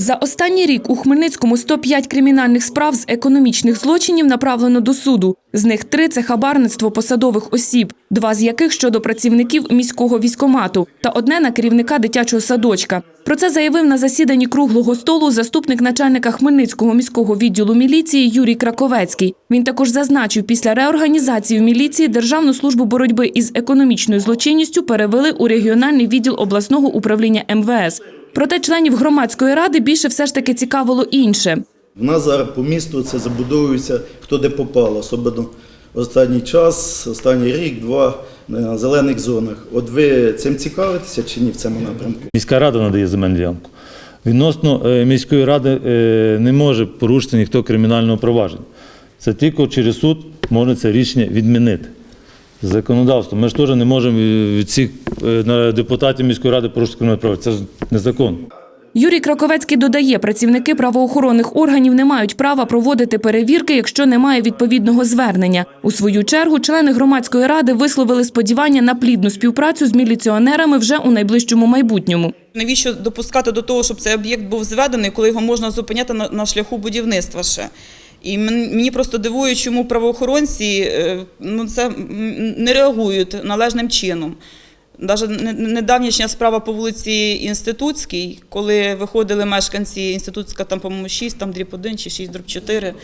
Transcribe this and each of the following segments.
За останній рік у Хмельницькому 105 кримінальних справ з економічних злочинів направлено до суду. З них три – це хабарництво посадових осіб, два з яких щодо працівників міського військомату та одне на керівника дитячого садочка. Про це заявив на засіданні круглого столу заступник начальника Хмельницького міського відділу міліції Юрій Краковецький. Він також зазначив, після реорганізації в міліції Державну службу боротьби із економічною злочинністю перевели у регіональний відділ обласного управління МВС. Проте членів громадської ради більше все ж таки цікавило інше. В нас зараз по місту це забудовується хто де попало, особливо останній час, останній рік, два на зелених зонах. От ви цим цікавитеся чи ні в цьому напрямку? Міська рада надає земельну ділянку. Відносно е, міської ради е, не може порушити ніхто кримінального провадження. Це тільки через суд можна це рішення відмінити. Законодавство. Ми ж теж не можемо від всіх е, на- депутатів міської ради порушити кримінальне провадження. Це ж незаконно. Юрій Краковецький додає, працівники правоохоронних органів не мають права проводити перевірки, якщо немає відповідного звернення. У свою чергу члени громадської ради висловили сподівання на плідну співпрацю з міліціонерами вже у найближчому майбутньому. Навіщо допускати до того, щоб цей об'єкт був зведений, коли його можна зупиняти на, на шляху будівництва ще? І мені просто дивує, чому правоохоронці е, ну, це не реагують належним чином. Навіть недавнішня справа по вулиці Інститутській, коли виходили мешканці Інститутська, там, по-моєму, 6, там дріб 1 чи 6 дріб 4.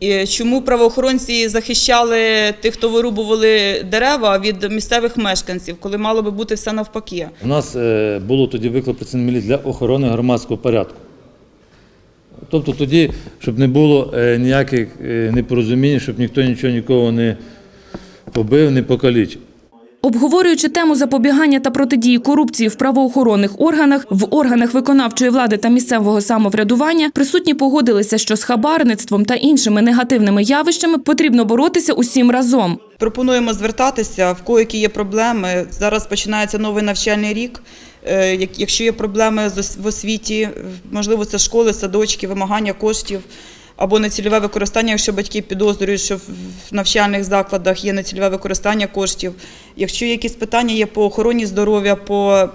І чому правоохоронці захищали тих, хто вирубували дерева від місцевих мешканців, коли мало би бути все навпаки? У нас е, було тоді виклик працівників для охорони громадського порядку. Тобто тоді, щоб не було е, ніяких е, непорозумінь, щоб ніхто нічого нікого не побив, не покалічив. Обговорюючи тему запобігання та протидії корупції в правоохоронних органах, в органах виконавчої влади та місцевого самоврядування, присутні погодилися, що з хабарництвом та іншими негативними явищами потрібно боротися усім разом. Пропонуємо звертатися, в які є проблеми. Зараз починається новий навчальний рік. Е, як- Якщо є проблеми в освіті, можливо, це школи, садочки, вимагання коштів або нецільове використання, якщо батьки підозрюють, що в навчальних закладах є нецільове використання коштів. Якщо є якісь питання є по охороні здоров'я, по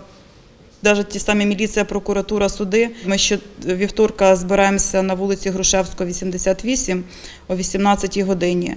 навіть ті самі міліція, прокуратура, суди. Ми ще вівторка збираємося на вулиці Грушевського, 88 о 18 годині.